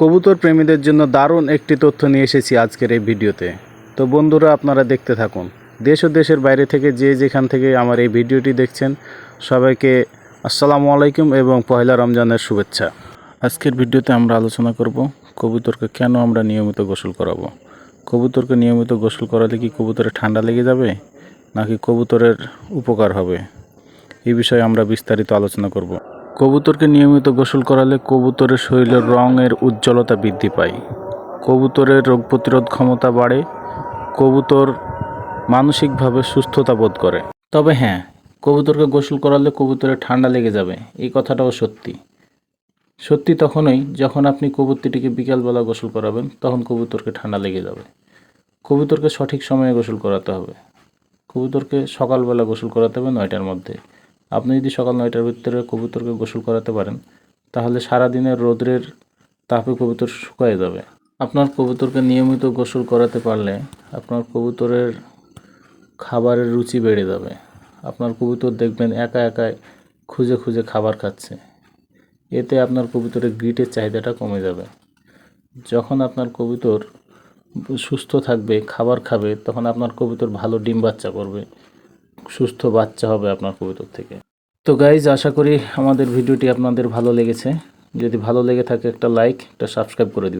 কবুতর প্রেমীদের জন্য দারুণ একটি তথ্য নিয়ে এসেছি আজকের এই ভিডিওতে। তো বন্ধুরা, আপনারা দেখতে থাকুন। দেশ ও দেশের বাইরে থেকে যে যেখান থেকে আমার এই ভিডিওটি দেখছেন, সবাইকে আসসালামু আলাইকুম এবং পহেলা রমজানের শুভেচ্ছা। আজকের ভিডিওতে আমরা আলোচনা করব, কবুতরকে কেন আমরা নিয়মিত গোসল করাবো? কবুতরকে নিয়মিত গোসল করালে কি কবুতরে ঠান্ডা লেগে যাবে, নাকি কবুতরের উপকার হবে? এই বিষয়ে আমরা বিস্তারিত আলোচনা করব। কবুতরকে নিয়মিত গোসল করালে কবুতরের শরীরের রঙের উজ্জ্বলতা বৃদ্ধি পায়। কবুতরের রোগ প্রতিরোধ ক্ষমতা বাড়ে। কবুতর মানসিকভাবে সুস্থতা বোধ করে। তবে হ্যাঁ কবুতরকে গোসল করালে কবুতরের ঠান্ডা লেগে যাবে। এই কথাটাও সত্যি। সত্যি তখনই যখন আপনি কবুতরটিকে বিকালবেলা গোসল করাবেন, তখন কবুতরকে ঠান্ডা লেগে যাবে। কবুতরকে সঠিক সময়ে গোসল করাতে হবে। কবুতরকে সকালবেলা গোসল করাতে হবে নয়টার মধ্যে। আপনি যদি সকাল নয়টার ভিতরে কবুতরকে গোসল করাতে পারেন, তাহলে সারাদিনের রোদ্রের তাপে কবুতর শুকায় যাবে। আপনার কবুতরকে নিয়মিত গোসল করাতে পারলে আপনার কবুতরের খাবারের রুচি বেড়ে যাবে। আপনার কবুতর দেখবেন একা একাই খুঁজে খুঁজে খাবার খাচ্ছে। এতে আপনার কবুতরের গ্রিটের চাহিদাটা কমে যাবে। যখন আপনার কবুতর সুস্থ থাকবে, খাবার খাবে, তখন আপনার কবুতর ভালো ডিম বাচ্চা করবে। সুস্থ বাচ্চা হবে আপনার কবুতর থেকে। তো গাইজ আশা করি আমাদের ভিডিওটি আপনাদের ভালো লেগেছে। যদি ভালো লেগে থাকে একটা লাইক একটা সাবস্ক্রাইব করে দিন